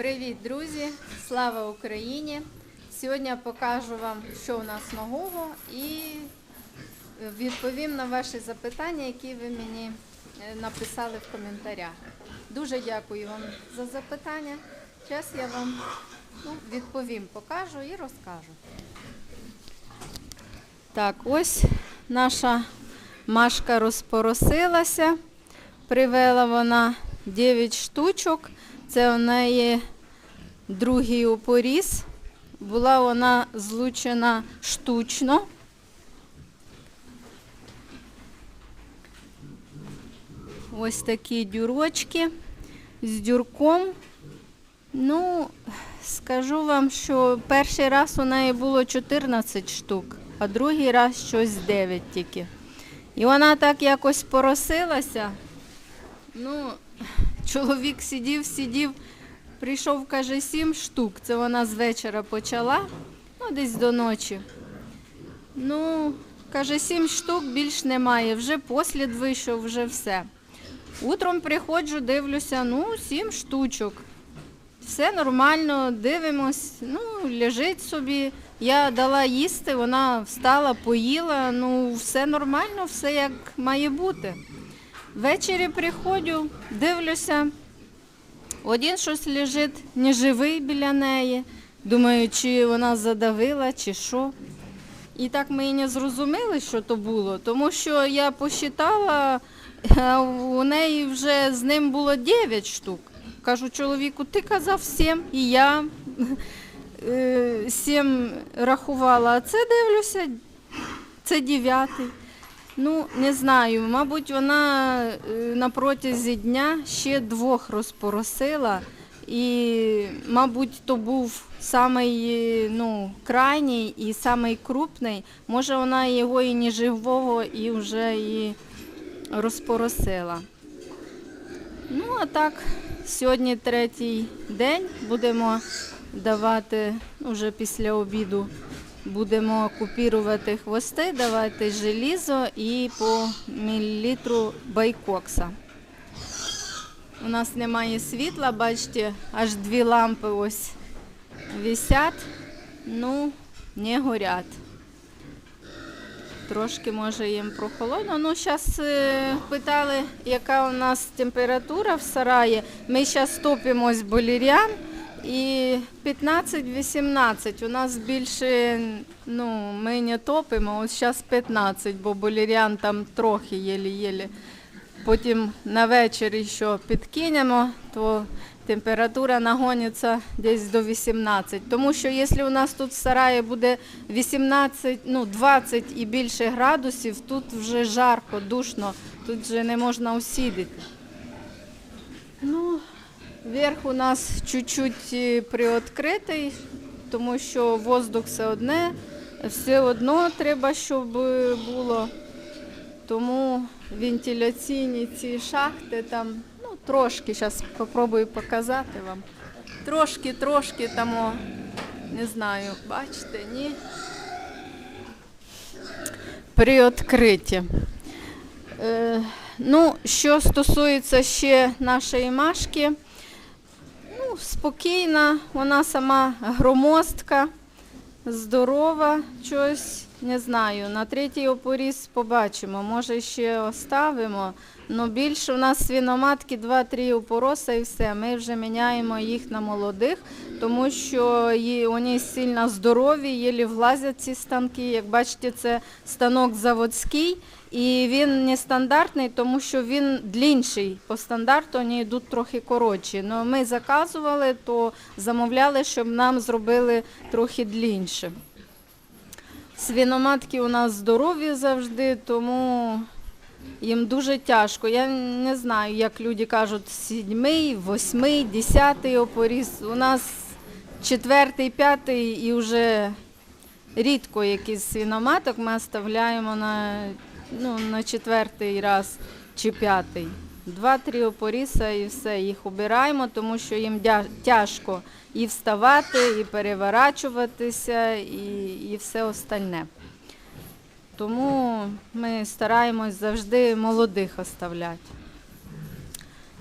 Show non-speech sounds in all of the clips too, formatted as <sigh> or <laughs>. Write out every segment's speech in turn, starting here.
Привіт, друзі! Слава Україні! Сьогодні покажу вам, що у нас нового, і відповім на ваші запитання, які ви мені е, написали в коментарях. Дуже дякую вам за запитання. Зараз я вам ну, відповім, покажу і розкажу. Так, ось наша Машка розпоросилася. Привела вона 9 штучок. Це у неї другий опоріз. Була вона злучена штучно. Ось такі дюрочки з дюрком. Ну, скажу вам, що перший раз у неї було 14 штук, а другий раз щось 9 тільки. І вона так якось поросилася. Ну, чоловік сидів, сидів, прийшов, каже, сім штук. Це вона з вечора почала, ну, десь до ночі. Ну, каже, сім штук більш немає. Вже послід вийшов, вже все. Утром приходжу, дивлюся, ну, сім штучок. Все нормально, дивимось, ну, лежить собі. Я дала їсти, вона встала, поїла, ну, все нормально, все як має бути. Ввечері приходжу, дивлюся, один щось лежить неживий біля неї. Думаю, чи вона задавила, чи що. І так ми і не зрозуміли, що то було, тому що я посчитала, у неї вже з ним було 9 штук. Кажу чоловіку, ти казав 7, і я 7 рахувала, а це дивлюся, це дев'ятий. Ну, не знаю, мабуть, вона е, на протязі дня ще двох розпоросила. І, мабуть, то був самий ну, крайній і самий крупний. Може, вона його і не живого і вже і розпоросила. Ну, а так, сьогодні третій день будемо давати ну, вже після обіду. Будемо купірувати хвости, давати желізо і по мілілітру байкокса. У нас немає світла, бачите, аж дві лампи ось висять, ну, не горять. Трошки може їм прохолодно. Ну, зараз питали, яка у нас температура в сараї. Ми зараз топимось болір'ян. І 15-18 у нас більше, ну, ми не топимо, ось зараз 15, бо болірян там трохи єлі-єлі. Потім на вечір ще підкинемо, то температура нагониться десь до 18. Тому що якщо у нас тут в сараї буде 18, ну 20 і більше градусів, тут вже жарко, душно, тут вже не можна усідати. Ну, Верх у нас чуть-чуть е, приоткритий, тому що воздух все одне, все одно треба, щоб е, було. Тому вентиляційні ці шахти там, ну трошки, зараз спробую показати вам. Трошки, трошки там, не знаю, бачите, ні. Приоткриті. Е, ну, що стосується ще нашої машки, Спокійна, вона сама громоздка, здорова, щось, не знаю. На третій опоріз побачимо, може ще оставимо. але більше у нас свіноматки 2-3 опороса і все. Ми вже міняємо їх на молодих, тому що ї- вони сильно здорові, єлі влазять ці станки. Як бачите, це станок заводський. І він не стандартний, тому що він длінший. По стандарту вони йдуть трохи коротші. Но ми заказували, то замовляли, щоб нам зробили трохи длінше. Свиноматки у нас здорові завжди, тому їм дуже тяжко. Я не знаю, як люди кажуть, сідьмий, восьмий, десятий опоріз. У нас четвертий, п'ятий і вже рідко якийсь свиноматок ми оставляємо на, ну, на четвертий раз чи п'ятий. Два-три опоріса і все, їх обираємо, тому що їм тяжко і вставати, і переворачуватися, і, і все остальне. Тому ми стараємось завжди молодих оставляти.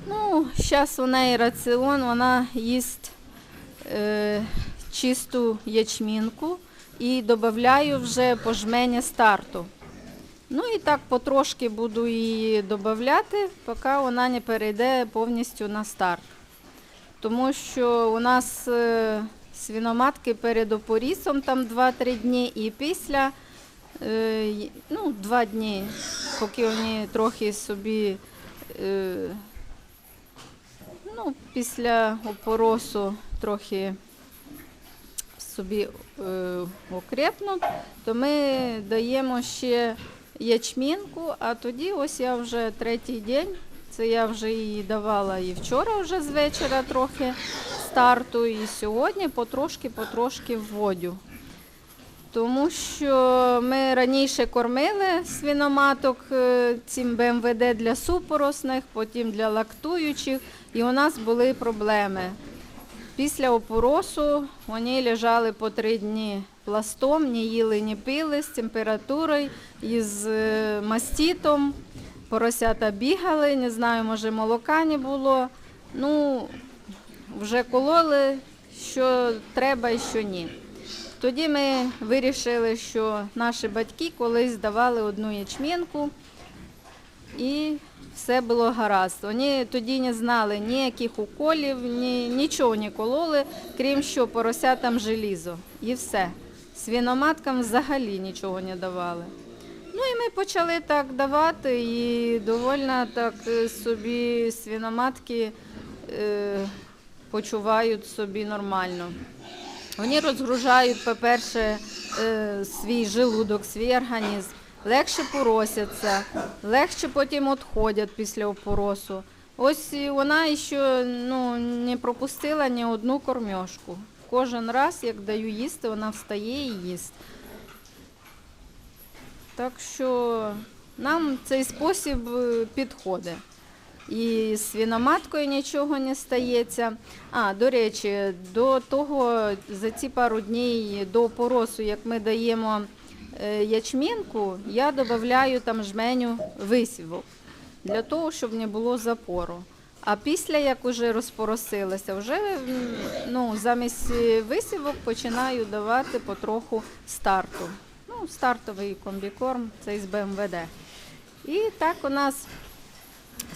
Ну, зараз у неї раціон, вона їсть чисту ячмінку і додаю вже по жмені старту. Ну і так потрошки буду її додати, поки вона не перейде повністю на старт. Тому що у нас е, свиноматки перед опорісом там 2-3 дні і після е, ну, 2 дні, поки вони трохи собі е, ну, після опоросу трохи собі е, окрепнуть, то ми даємо ще ячмінку, а тоді ось я вже третій день. Це я вже її давала і вчора вже з вечора трохи старту, і сьогодні потрошки-потрошки вводю. Тому що ми раніше кормили свиноматок е, цим БМВД для супоросних, потім для лактуючих, і у нас були проблеми. Після опоросу вони лежали по три дні пластом, не їли, не пили з температурою, із е, мастітом. Поросята бігали, не знаю, може молока не було. Ну, вже кололи, що треба і що ні. Тоді ми вирішили, що наші батьки колись давали одну ячмінку і все було гаразд. Вони тоді не знали ніяких уколів, ні, нічого не кололи, крім що поросятам желізо. І все. Свіноматкам взагалі нічого не давали. Ну і ми почали так давати, і довольно так е, собі свіноматки е, почувають собі нормально. Вони розгружають, по-перше, е, свій желудок, свій організм, легше поросяться, легше потім відходять після опоросу. Ось вона ще ну, не пропустила ні одну кормьошку. Кожен раз, як даю їсти, вона встає і їсть. Так що нам цей спосіб е, підходить. І з свиноматкою нічого не стається. А, до речі, до того за ці пару днів до поросу, як ми даємо ячмінку, я додаю там жменю висівок для того, щоб не було запору. А після як вже розпоросилася, вже ну, замість е, висівок починаю давати потроху старту. Ну, стартовий комбікорм, це з БМВД. І так у нас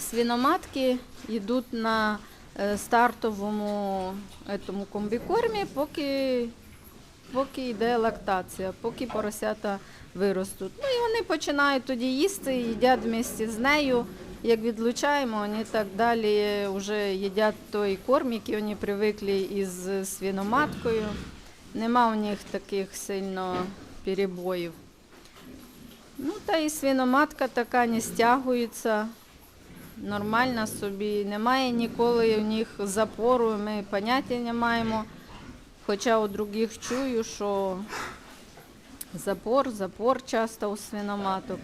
свиноматки йдуть на е, стартовому етому комбікормі, поки, поки йде лактація, поки поросята виростуть. Ну і вони починають тоді їсти, їдять вместе з нею. Як відлучаємо, вони так далі вже їдять той корм, який вони привикли із свиноматкою. Нема у них таких сильно перебоїв. Ну, та і свиноматка така не стягується, нормальна собі. Немає ніколи у них запору, ми поняття не маємо. Хоча у других чую, що запор, запор часто у свиноматок.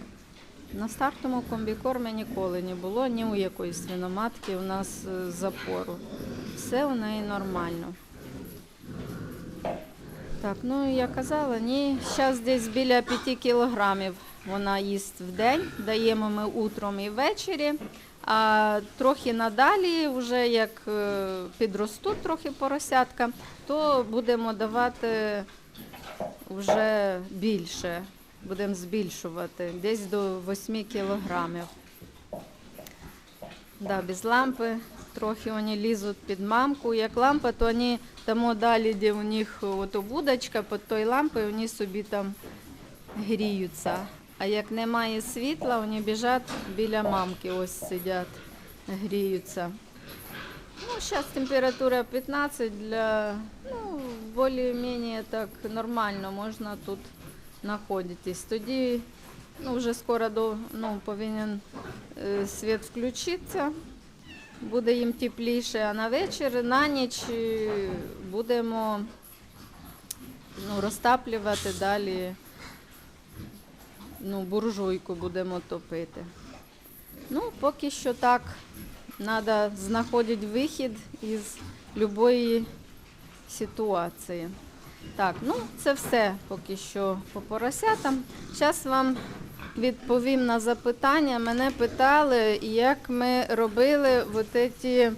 На стартовому комбікормі ніколи не було ні у якої свиноматки у нас е, запору. Все у неї нормально. Так, ну я казала, ні, зараз десь біля 5 кілограмів вона їсть в день. Даємо ми утром і ввечері. А трохи надалі, вже як е, підростуть трохи поросятка, то будемо давати вже більше. Будемо збільшувати десь до 8 кілограмів. Да, без лампи трохи вони лізуть під мамку. Як лампа, то вони там далі, де у них ото будочка, під тою лампою вони собі там гріються. А як немає світла, вони біжать біля мамки, ось сидять, гріються. Ну, зараз температура 15 для, ну, більш-менш так нормально, можна тут знаходитись. Тоді ну, вже скоро до, ну, повинен е, світ включитися, буде їм тепліше, а на вечір, на ніч е, будемо ну, розтаплювати далі, ну, буржуйку будемо топити. Ну, поки що так. Треба знаходити вихід із будь-якої ситуації. Так, ну це все поки що по поросятам. Зараз вам відповім на запитання. Мене питали, як ми робили от ці,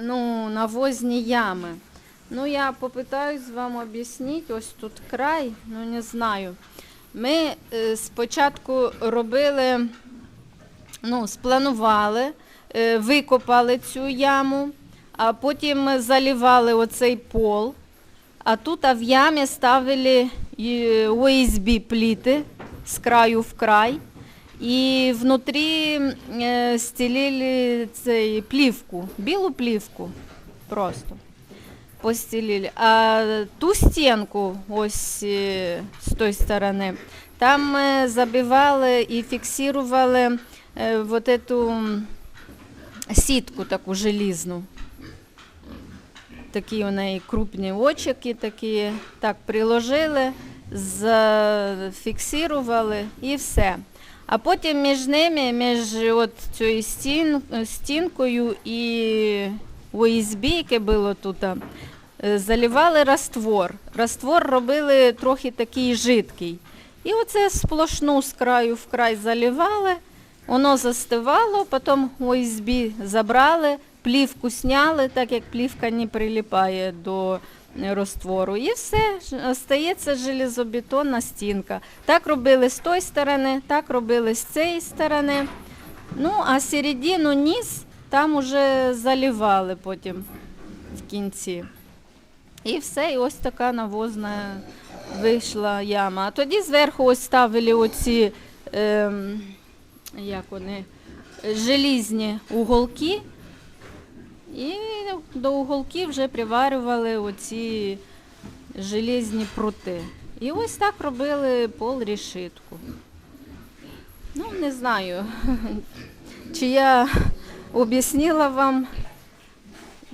ну, навозні ями. Ну, я попитаюсь вам об'яснити, ось тут край, ну не знаю. Ми е, спочатку робили, ну, спланували, е, викопали цю яму, а потім залівали оцей пол. А тут а в ямі ставили ОСБ пліти з краю в край. І внутрі е, стелили цей плівку, білу плівку просто постелили. А ту стінку, ось е, з тої сторони, там забивали і фіксували е, вот эту сітку таку желізну. Такі у неї крупні очики, такі так приложили, зафіксували і все. А потім між ними, між от цією стін, стінкою і ОСБ, яке було тут, е, заливали раствор. Раствор робили трохи такий жидкий. І оце сплошну з краю в край заливали, воно застивало, потім ОСБ забрали, плівку сняли, так як плівка не прилипає до е, раствору. І все, остається железобетонна стінка. Так робили з тої сторони, так робили з цієї сторони. Ну, а середину низ там уже заливали потім в кінці. І все, і ось така навозна вийшла яма. А тоді зверху ось ставили оці, ем, як вони, желізні уголки. І до уголків вже приварювали оці железні прути. І ось так робили пол рішитку. Ну, не знаю, <laughs> чи я об'яснила вам,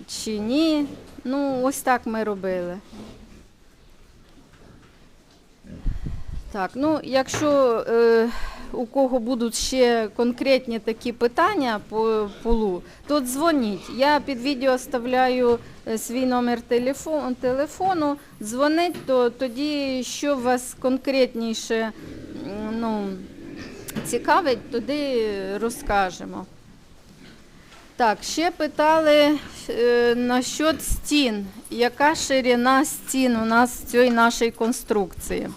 чи ні. Ну, ось так ми робили. Так, ну якщо е, у кого будуть ще конкретні такі питання по полу, то дзвоніть. Я під відео оставляю е, свій номер телефону, телефону. Дзвонить, то тоді, що вас конкретніше ну, цікавить, тоді розкажемо. Так, ще питали е, насчет стін. Яка ширина стін у нас цій нашій конструкції?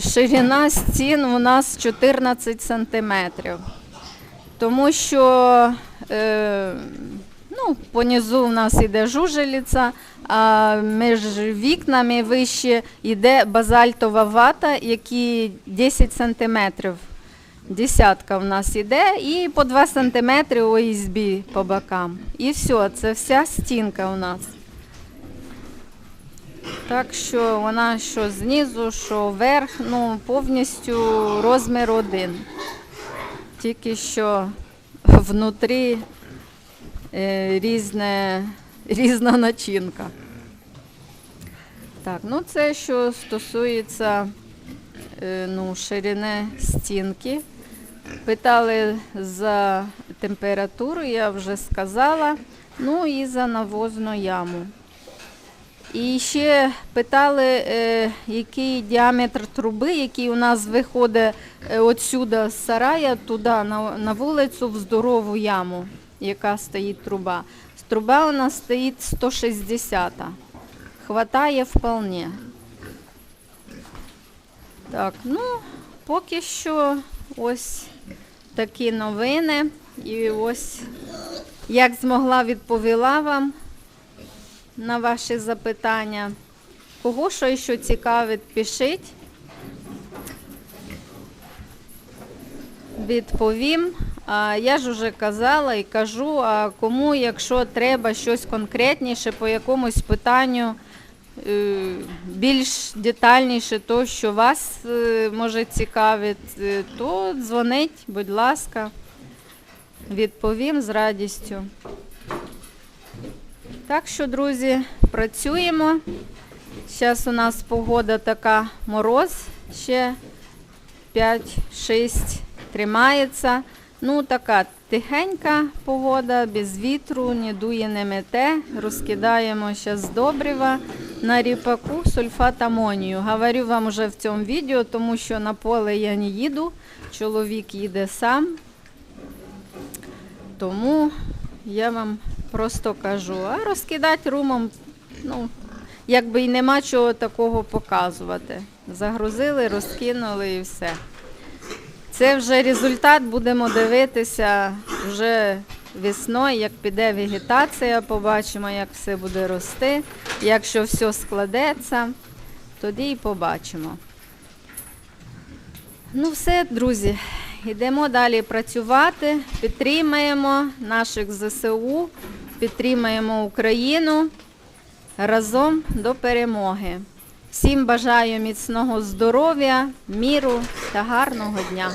Ширина стін у нас 14 сантиметрів. Тому що е, ну, понизу у нас йде жужеліця, а між вікнами вище йде базальтова вата, які 10 сантиметрів. Десятка в нас іде і по 2 сантиметри ОСБ по бокам. І все, це вся стінка у нас. Так що вона що знизу, що вверх, ну повністю розмір один. Тільки що внутрі е, різне, різна начинка. Так, ну це що стосується е, ну, ширини стінки. Питали за температуру, я вже сказала. Ну і за навозну яму. І ще питали, е, який діаметр труби, який у нас виходить е, отсюди з сарая туди на, на вулицю в здорову яму, яка стоїть труба. Труба у нас стоїть 160. Хватає вполне. Так, ну, поки що ось такі новини. І ось як змогла відповіла вам на ваші запитання. Кого що ще цікавить, пишіть. Відповім. Я ж уже казала і кажу, а кому, якщо треба щось конкретніше по якомусь питанню, більш детальніше, то, що вас е, може цікавить, е, то дзвонить, будь ласка, відповім з радістю. Так що, друзі, працюємо. Зараз у нас погода така мороз, ще 5-6 тримається. Ну, така тихенька погода, без вітру, не дує, не мете. Розкидаємо зараз добрива на ріпаку сульфат амонію. Говорю вам вже в цьому відео, тому що на поле я не їду, чоловік їде сам. Тому я вам просто кажу, а розкидати румом ну, якби й нема чого такого показувати. Загрузили, розкинули і все. Це вже результат будемо дивитися вже весною, як піде вегетація, побачимо, як все буде рости. Якщо все складеться, тоді і побачимо. Ну, все, друзі, йдемо далі працювати, підтримаємо наших ЗСУ, підтримаємо Україну разом до перемоги. Всім бажаю міцного здоров'я, міру та гарного дня.